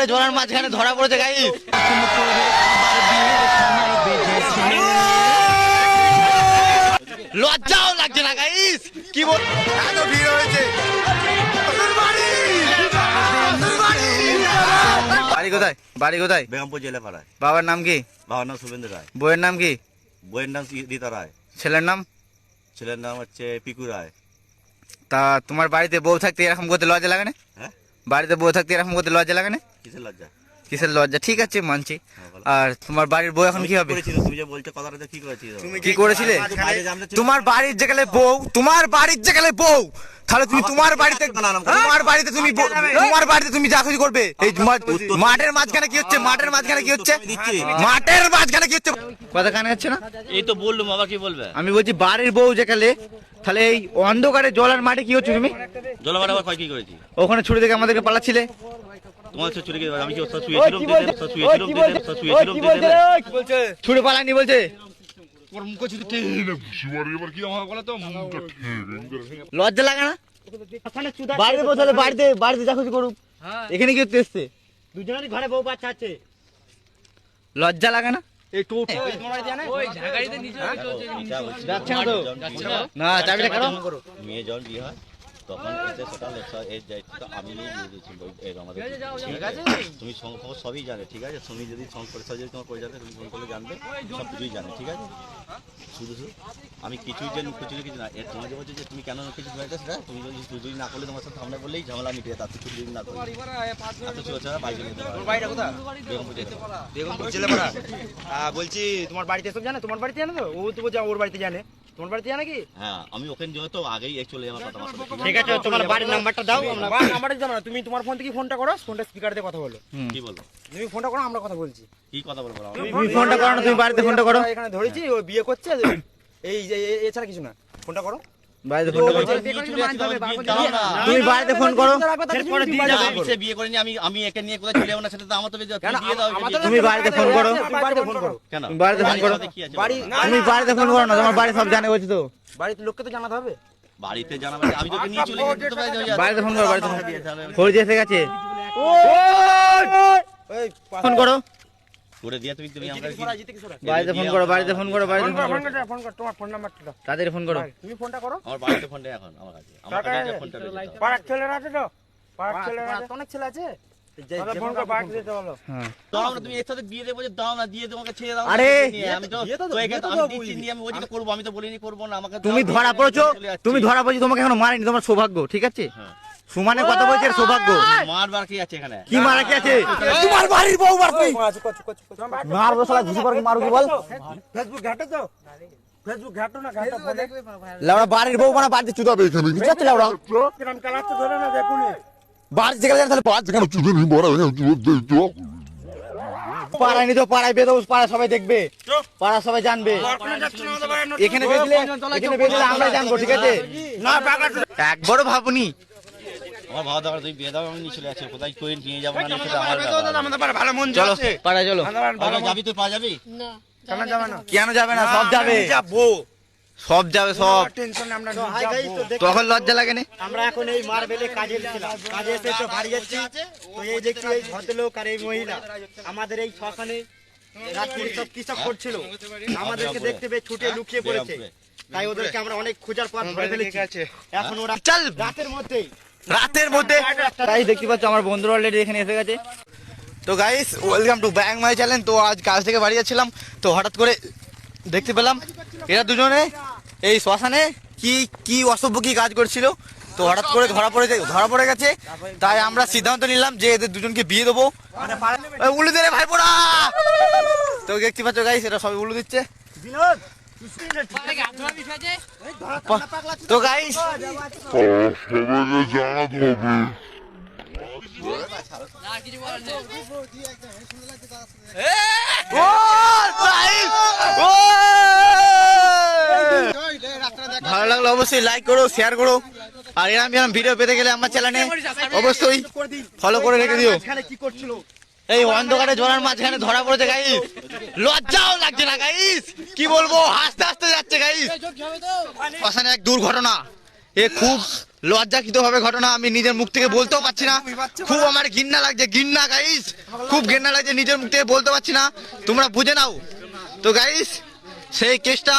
অন্ধকারে জলার মাঝখানে ধরা পড়েছে গাই লজ্জাও লাগছে না গাইস কি বল এত ভিড় হয়েছে? বাড়ি! কোথায়? বাড়ি কোথায়? বেগমপুর জেলা পাড়ায়। বাবার নাম কি? বাবার নাম শুভেন্দ্র রায়। বইয়ের নাম কি? বইয়ের নাম রীতা রায়। ছেলের নাম? ছেলের নাম হচ্ছে পিকু রায়। তা তোমার বাড়িতে বউ থাকতে এরকম করতে লজ্জা লাগে না? হ্যাঁ? বাড়িতে বউ থাকতে এরকম করতে লজ্জা লাগে না? কিসের লজ্জা? কিসের লজ্জা? ঠিক আছে মানছি। হ্যাঁ, আর তোমার বাড়ির বউ এখন কি হবে? তুমি যে বলছো কথাটা কি করেছিল? কি করেছিলে? তোমার বাড়ির যেখানে বউ তোমার বাড়ির যেখানে বউ তাহলে তুমি তোমার বাড়িতে তোমার বাড়িতে তুমি তোমার বাড়িতে তুমি যা খুশি করবে। এই মাঠের মাঝখানে কি হচ্ছে? মাঠের মাঝখানে কি হচ্ছে? মাঠের মাঝখানে কি হচ্ছে? কথা কানে হচ্ছে না? এই তো বললুম আবার কি বলবে? আমি বলছি বাড়ির বউ যেখানে তাহলে এই অন্ধকারে জলার মাঠে কি হচ্ছে তুমি? জলবাড়ি আবার কি করেছি? ওখানে ছুটে দেখে আমাদেরকে পালাচ্ছিলে। তোমার হচ্ছে চুরি করে আমি কি ওর সাথে শুয়েছিলাম দিতে সাথে শুয়েছিলাম দিতে সাথে শুয়েছিলাম দিতে ছুটে পালানি বলছে লজ্জা লাগে না? বাড়িতে বসে বাড়িতে বাড়িতে যা খুশি করুক। এখানে কি এসছে। দুজনেরই ঘরে বউ বাচ্চা আছে। লজ্জা লাগে না? না না। চাবিটা কারও মেয়ে যখন বিয়ে হয় তখন এতে সেটা লেখা এর দায়িত্ব আমি নিয়ে দিয়ে দিয়েছি আমাদের ঠিক আছে তুমি সং খবর সবই জানে ঠিক আছে? তুমি যদি সং পরিচয় যদি তোমার পরিচয় থাকে, তুমি ফোন করলে জানবে সব কিছুই জানে ঠিক আছে? শুধু শুধু আমি কিছুই যে লুকোচুরি কিছু না এর তোমার যে বলছো যে তুমি কেন কিছু হয়েছে সেটা তুমি যদি শুধু না করলে তোমার সাথে সামনে বললেই ঝামেলা মিটিয়ে তার কিছু যদি না জেলেপাড়া। আহ, বলছি তোমার বাড়িতে সব জানে? তোমার বাড়িতে জানে তো? ও তো বলছে ওর বাড়িতে জানে। তোমার হ্যাঁ আমি ওখানে যেহেতু আগেই চলে আমার কথা আমার সাথে, ঠিক আছে তোমার বাড়ির নাম্বারটা দাও নাম্বারটা দাও না। তুমি তোমার ফোন থেকে ফোনটা করো ফোনটা স্পিকার দিয়ে কথা বলো। কি বলব তুমি ফোনটা করো আমরা কথা বলছি। কি কথা বলব তুমি ফোনটা করো না তুমি বাড়িতে ফোনটা করো। এখানে ধরেছি ও বিয়ে করছে এই যে এছাড়া কিছু না। ফোনটা করো। বাড়িতে ফোনটা করো বিয়ে চলে যাচ্ছে, আমার বিয়ে দাও না। তুমি বাড়িতে ফোন করো। এরপরে দিয়ে যাবে সে বিয়ে করিনি আমি আমি একে নিয়ে কোথায় চলে যাব না সেটা তো আমার তো তুমি বাড়িতে ফোন করো। বাড়িতে ফোন করো। কেন? বাড়িতে ফোন করো। তুমি বাড়িতে ফোন করো না তোমার বাড়ি সব জানে বলছি তো। বাড়িতে লোককে তো জানাতে হবে। বাড়িতে জানাবে আমি তোকে নিয়ে চলে গেছি তো বাড়িতে ফোন করো বাড়িতে ফোন ফোর এসে গেছে। ফোন করো। করে দিয়ে তুমি তুমি আমাকে কি- বাড়িতে ফোন করো বাড়িতে ফোন করো বাড়িতে ফোন করো ফোন করো ফোন করো তোমার ফোন নাম্বারটা দাও। তাদের ফোন করো। তুমি ফোনটা করো। আমার বাড়িতে ফোনটা এখন আমার কাছে। আমার কাছে ফোনটা রয়েছে তো। পাড়ার ছেলেরা আছে তো? পাড়ার ছেলেরা অনেক ছেলে আছে? হ্যাঁ। তুমি এর সাথে বিয়ে দেবো যে দাও না দিয়ে তোমাকে ছেড়ে দাও। আমি তো বিয়ে তো- তো একে বিয়ে তো আমি দেবো দিচ্ছি নিয়ে আমি ওদিকে করব আমি তো বলিনি করব না আমাকে তুমি ধরা পড়েছো? তুমি ধরা পড়েছো তোমাকে এখনও মারেনি তোমার সৌভাগ্য ঠিক আছে? সুমানের কথা বলছে সৌভাগ্য। মারবার কি আছে এখানে? কি মারা কি আছে? তোমার বাড়ির বউ মার তুই আছে? কচু কচু কচু মারবো শালা ঘুষি পড়ে মারু কি বল? ফেসবুক ঘাটো তো। ফেসবুক ঘাটো না ঘাটো লাউড়া বাড়ির বউ মানে বাড়িতে চুদাবে এখানে বুঝতে লাউড়া কিরম চালাচ্ছে ধরে না দেখুন। বাড়ি থেকে গেলে তাহলে পাঁচ যেখানে চুদনি বড় পাড়ায় নি তো। পাড়ায় বেদো পাড়া সবাই দেখবে। পাড়া সবাই জানবে। এখানে বেঁধলে এখানে বেঁধলে আমরা জানব ঠিক আছে? না একবারও ভাবনি। আমার বিয়ে দাও আমি নিয়ে চলে কোথায় করে নিয়ে যাব না সেটা আমার ব্যাপার। ভালো মন চলো পাড়ায় চলো। আরে যাবি তুই পা যাবি? কেন যাবে না। কেন যাবে না? সব যাবে। যাব। সব যাবে সব। তখন লজ্জা লাগে না আমরা এখন এই মার্বেলে কাজে এসেছিলাম কাজে এসে তো বাড়ি যাচ্ছি। তো এই দেখছি এই ভদ্রলোক আর এই মহিলা। আমাদের এই শ্মশানে রাত্রি সব কি সব করছিল? আমাদেরকে দেখতে পেয়ে ছুটে লুকিয়ে পড়েছে। তাই ওদেরকে আমরা অনেক খোঁজার পর ধরে ফেলেছি। এখন ওরা চল। রাতের মধ্যেই রাতের মধ্যে। তাই দেখতে পাচ্ছ আমার বন্ধুরা অলরেডি এখানে এসে গেছে। তো guys welcome to bang my channel তো আজ কাজ থেকে বাড়ি যাচ্ছিলাম তো হঠাৎ করে দেখতে পেলাম এরা দুজনে এই শ্মশানে কি কি অসভ্য কি কাজ করছিল। তো হঠাৎ করে ধরা পড়ে ধরা পড়ে গেছে। তাই আমরা সিদ্ধান্ত নিলাম যে এদের দুজনকে বিয়ে দেবো। উলু দে ভাই পোড়া তো দেখতে পাচ্ছ গাইস এটা সবাই উলু দিচ্ছে। তো গাইস ভালো লাগল অবশ্যই লাইক করো শেয়ার করো। আর এরকম ভিডিও পেতে গেলে আমার চ্যানেলে অবশ্যই ফলো করে রেখে দিও। কি করছিল এই অন্ধকারে জলার মাঝখানে ধরা পড়েছে গাইস লজ্জাও লাগছে না গাইস কি বলব, হাসতে হাসতে যাচ্ছে গাইস শ্মশানে এক দুর্ঘটনা। এ খুব লজ্জাকৃত ভাবে ঘটনা, আমি নিজের মুখ থেকে বলতেও পারছি না। খুব আমার ঘৃণা লাগছে, ঘৃণা গাইস খুব ঘৃণা লাগছে, নিজের মুখ থেকে বলতে পারছি না। তোমরা বুঝে নাও। তো গাইস সেই কেসটা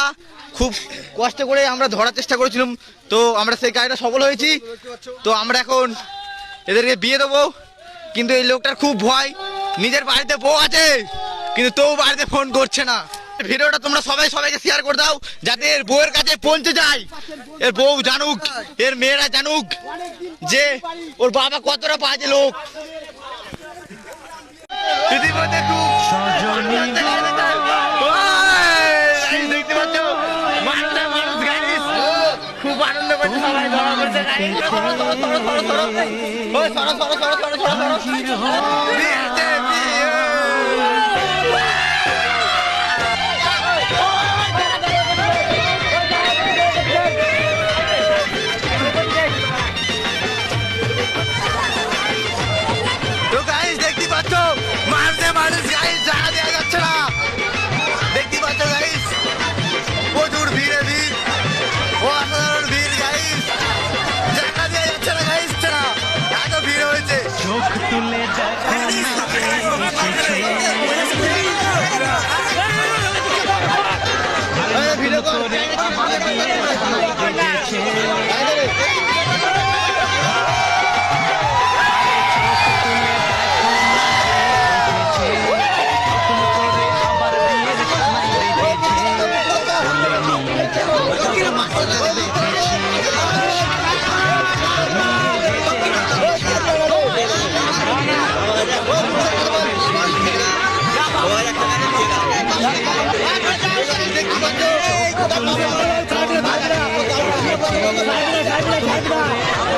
খুব কষ্ট করে আমরা ধরার চেষ্টা করেছিলাম। তো, আমরা সেই কাজটা সফল হয়েছি। তো, আমরা এখন এদেরকে বিয়ে দেবো। কিন্তু এই লোকটার খুব ভয়। নিজের বাড়িতে বউ আছে কিন্তু তবু বাড়িতে ফোন করছে না ভিডিওটা তোমরা সবাই সবাইকে শেয়ার করে দাও যাতে এর বউয়ের কাছে পৌঁছে যায় এর বউ জানুক এর মেয়েরা জানুক যে ওর বাবা কতটা বাজে লোক খুব আনন্দ করছে সবাই ধরা করছে সরো সরো সরো সরো সরো সরো সরো সরো সরো সরো சாப்பிடுறா சாப்பிடுறா சாப்பிடுறா சாப்பிடுறா சாப்பிடுறா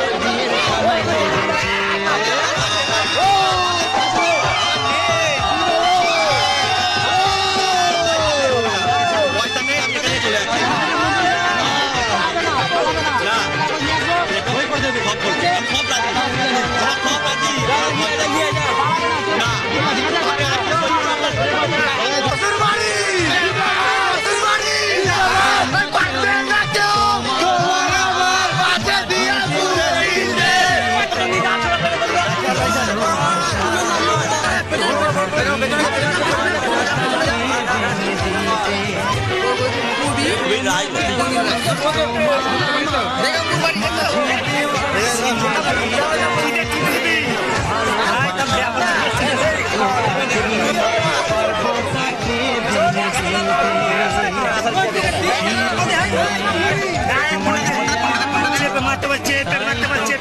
মারতে পারছে মারতে পারছে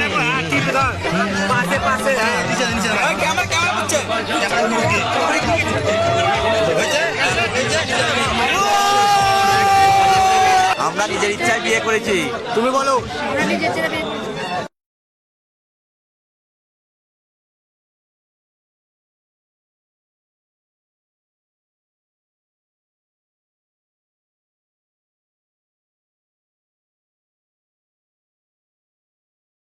দেখো হাত ধর পাশে পাশে আমরা নিজের ইচ্ছায় বিয়ে করেছি। তুমি বলো।